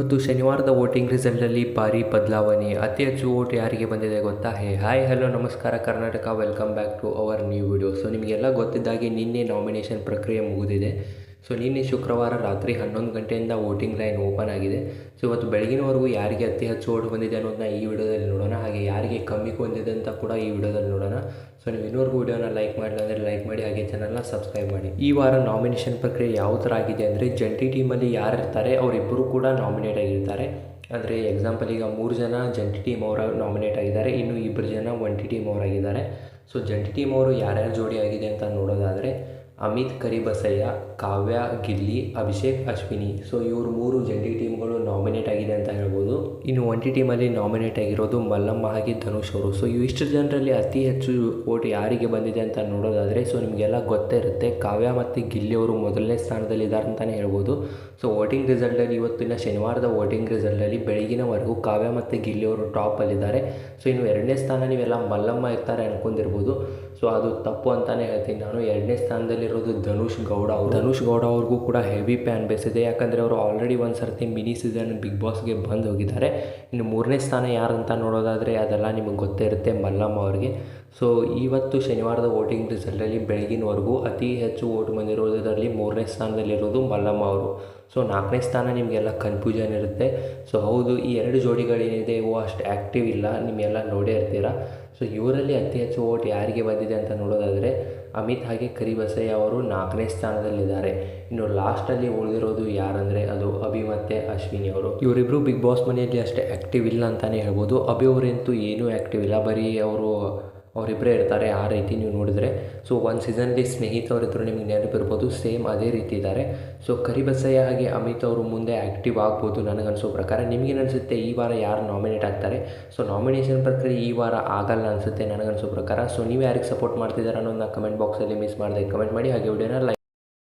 ಇವತ್ತು ಶನಿವಾರದ ವೋಟಿಂಗ್ ರಿಸಲ್ಟಲ್ಲಿ ಭಾರಿ ಬದಲಾವಣೆ. ಅತಿ ಹೆಚ್ಚು ವೋಟ್ ಯಾರಿಗೆ ಬಂದಿದೆ ಗೊತ್ತಾ? ಹೇ, ಹಾಯ್, ಹಲೋ, ನಮಸ್ಕಾರ, Karnataka. Welcome back to our new video. So, ನಿಮಗೆಲ್ಲ ಗೊತ್ತಿದ್ದಾಗೆ ನಿನ್ನೆ ನಾಮಿನೇಷನ್ ಪ್ರಕ್ರಿಯೆ ಮುಗಿದಿದೆ. ಸೊ ನಿನ್ನೆ ಶುಕ್ರವಾರ ರಾತ್ರಿ ಹನ್ನೊಂದು ಗಂಟೆಯಿಂದ ವೋಟಿಂಗ್ ಲೈನ್ ಓಪನ್ ಆಗಿದೆ. ಸೊ ಇವತ್ತು ಬೆಳಗಿನವರೆಗೂ ಯಾರಿಗೆ ಅತಿ ಹೆಚ್ಚು ಓಟ್ ಬಂದಿದೆ ಅನ್ನೋದನ್ನ ಈ ವಿಡಿಯೋದಲ್ಲಿ ನೋಡೋಣ. ಹಾಗೆ ಯಾರಿಗೆ ಕಮ್ಮಿ ಬಂದಿದೆ ಅಂತ ಕೂಡ ಈ ವಿಡಿಯೋದಲ್ಲಿ ನೋಡೋಣ. ಸೊ ನೀವು ಇನ್ನೂವರೆಗೂ ವಿಡಿಯೋನ ಲೈಕ್ ಮಾಡಿಲ್ಲ ಅಂದರೆ ಲೈಕ್ ಮಾಡಿ, ಹಾಗೆ ಚಾನಲ್ನ ಸಬ್ಸ್ಕ್ರೈಬ್ ಮಾಡಿ. ಈ ವಾರ ನಾಮಿನೇಷನ್ ಪ್ರಕ್ರಿಯೆ ಯಾವ ಥರ ಆಗಿದೆ ಅಂದರೆ ಜಂಟಿ ಟೀಮಲ್ಲಿ ಯಾರು ಇರ್ತಾರೆ ಅವರಿಬ್ಬರು ಕೂಡ ನಾಮಿನೇಟ್ ಆಗಿರ್ತಾರೆ. ಅಂದರೆ ಎಕ್ಸಾಂಪಲ್ ಈಗ ಮೂರು ಜನ ಜಂಟಿ ಟೀಮ್ ಅವರ ನಾಮಿನೇಟ್ ಆಗಿದ್ದಾರೆ, ಇನ್ನು ಇಬ್ಬರು ಜನ ಒಂಟಿ ಟೀಮ್ ಅವರಾಗಿದ್ದಾರೆ. ಸೊ ಜಂಟಿ ಟೀಮ್ ಅವರು ಯಾರ್ಯಾರು ಜೋಡಿ ಆಗಿದೆ ಅಂತ ನೋಡೋದಾದರೆ ಅಮಿತ್ ಕರಿಬಸಯ್ಯ ಕಾವ್ಯ ಗಿಲ್ಲಿ ಅಭಿಷೇಕ್ ಅಶ್ವಿನಿ. ಸೊ ಇವರು ಮೂರು ಜಂಟಿ ಟೀಮ್ಗಳು ಅಂತ ಹೇಳ್ಬೋದು ಒನ್ ಟಿ ಟೀಮಲ್ಲಿ ನಾಮಿನೇಟ್ ಆಗಿರೋದು ಮಲ್ಲಮ್ಮ ಹಾಗೆ ಧನುಷ್ ಅವರು. ಸೊ ಇಷ್ಟು ಜನರಲ್ಲಿ ಅತಿ ಹೆಚ್ಚು ಓಟ್ ಯಾರಿಗೆ ಬಂದಿದೆ ಅಂತ ನೋಡೋದಾದರೆ ಸೊ ನಿಮಗೆಲ್ಲ ಗೊತ್ತೇ ಇರುತ್ತೆ, ಕಾವ್ಯ ಮತ್ತು ಗಿಲ್ಲಿ ಅವರು ಮೊದಲನೇ ಸ್ಥಾನದಲ್ಲಿ ಇದ್ದಾರೆ ಅಂತಲೇ ಹೇಳ್ಬೋದು. ಸೊ ವೋಟಿಂಗ್ ರಿಸಲ್ಟಲ್ಲಿ ಇವತ್ತಿನ ಶನಿವಾರದ ವೋಟಿಂಗ್ ರಿಸಲ್ಟಲ್ಲಿ ಬೆಳಗಿನವರೆಗೂ ಕಾವ್ಯ ಮತ್ತು ಗಿಲ್ಲಿ ಅವರು ಟಾಪಲ್ಲಿದ್ದಾರೆ ಸೊ ಇನ್ನು ಎರಡನೇ ಸ್ಥಾನ ನೀವೆಲ್ಲ ಮಲ್ಲಮ್ಮ ಇರ್ತಾರೆ ಅನ್ಕೊಂಡಿರ್ಬೋದು. ಸೊ ಅದು ತಪ್ಪು ಅಂತಲೇ ಹೇಳ್ತೀನಿ ನಾನು. ಎರಡನೇ ಸ್ಥಾನದಲ್ಲಿರೋದು ಧನುಷ್ ಗೌಡ ಅವರು. ಧನುಷ್ ಗೌಡ ಅವ್ರಿಗೂ ಕೂಡ ಹೆವಿ ಪ್ಯಾನ್ ಬೇಸಿದೆ ಯಾಕಂದರೆ ಅವರು ಆಲ್ರೆಡಿ ಒಂದು ಸರ್ತಿ ಮಿನಿ ಸೀಸನ್ ಬಿಗ್ ಬಾಸ್ಗೆ ಬಂದು ಹೋಗಿದ್ದಾರೆ. ಇನ್ನು ಮೂರನೇ ಸ್ಥಾನ ಯಾರು ಅಂತ ನೋಡೋದಾದರೆ ಅದೆಲ್ಲ ನಿಮಗೆ ಗೊತ್ತೇ ಇರುತ್ತೆ ಮಲ್ಲಮ್ಮ ಅವ್ರಿಗೆ. ಸೊ ಇವತ್ತು ಶನಿವಾರದ ವೋಟಿಂಗ್ ರಿಸಲ್ಟಲ್ಲಿ ಬೆಳಗಿನವರೆಗೂ ಅತಿ ಹೆಚ್ಚು ವೋಟ್ ಬಂದಿರೋದರಲ್ಲಿ ಮೂರನೇ ಸ್ಥಾನದಲ್ಲಿರೋದು ಮಲ್ಲಮ್ಮ ಅವರು. ಸೊ ನಾಲ್ಕನೇ ಸ್ಥಾನ ನಿಮಗೆಲ್ಲ ಕನ್ಫ್ಯೂಷನ್ ಇರುತ್ತೆ. ಸೊ ಹೌದು, ಈ ಎರಡು ಜೋಡಿಗಳೇನಿದೆ, ಇವು ಅಷ್ಟು ಆ್ಯಕ್ಟಿವ್ ಇಲ್ಲ, ನಿಮಗೆಲ್ಲ ನೋಡೇ ಇರ್ತೀರ. ಸೊ ಇವರಲ್ಲಿ ಅತಿ ಹೆಚ್ಚು ವೋಟ್ ಯಾರಿಗೆ ಬಂದಿದೆ ಅಂತ ನೋಡೋದಾದರೆ, ಅಮಿತ್ ಹಾಗೆ ಕರಿಬಸಯ್ಯ ಅವರು ನಾಲ್ಕನೇ ಸ್ಥಾನದಲ್ಲಿದ್ದಾರೆ. ಇನ್ನು ಲಾಸ್ಟಲ್ಲಿ ಉಳಿದಿರೋದು ಯಾರಂದರೆ, ಅದು ಅಭಿ ಮತ್ತು ಅಶ್ವಿನಿ ಅವರು. ಇವರಿಬ್ಬರು ಬಿಗ್ ಬಾಸ್ ಮನೆಯಲ್ಲಿ ಅಷ್ಟೇ ಆ್ಯಕ್ಟಿವ್ ಇಲ್ಲ ಅಂತಲೇ ಹೇಳ್ಬೋದು. ಅಭಿ ಅವರಂತೂ ಏನೂ ಆ್ಯಕ್ಟಿವ್ ಇಲ್ಲ. ಬರೀ ಅವರು ಅವರಿಬ್ಬರೇ ಇರ್ತಾರೆ, ಆ ರೀತಿ ನೀವು ನೋಡಿದರೆ. ಸೊ ಒಂದು ಸೀಸನ್ಲಿ ಸ್ನೇಹಿತವರಿದ್ದರು ನಿಮಗೆ ನೆನಪಿರ್ಬೋದು ಸೇಮ್ ಅದೇ ರೀತಿ ಇದ್ದಾರೆ. ಸೊ ಕರಿಬಸಯ್ಯ ಹಾಗೆ ಅಮಿತ್ ಅವರು ಮುಂದೆ ಆ್ಯಕ್ಟಿವ್ ಆಗ್ಬೋದು ನನಗನ್ಸೋ ಪ್ರಕಾರ. ನಿಮಗೇನು ಅನಿಸುತ್ತೆ ಈ ವಾರ ಯಾರು ನಾಮಿನೇಟ್ ಆಗ್ತಾರೆ? ಸೊ ನಾಮಿನೇಷನ್ ಪ್ರಕ್ರಿಯೆ ಈ ವಾರ ಆಗಲ್ಲ ಅನಿಸುತ್ತೆ ನನಗನ್ಸೋ ಪ್ರಕಾರ. ಸೊ ನೀವು ಯಾರಿಗೆ ಸಪೋರ್ಟ್ ಮಾಡ್ತಿದ್ದಾರೆ ಅನ್ನೋದನ್ನ ಕಮೆಂಟ್ ಬಾಕ್ಸಲ್ಲಿ ಮಿಸ್ ಮಾಡಿದೆ ಕಮೆಂಟ್ ಮಾಡಿ. ಹಾಗೆ ವಿಡಿಯೋನ ಲೈಕ್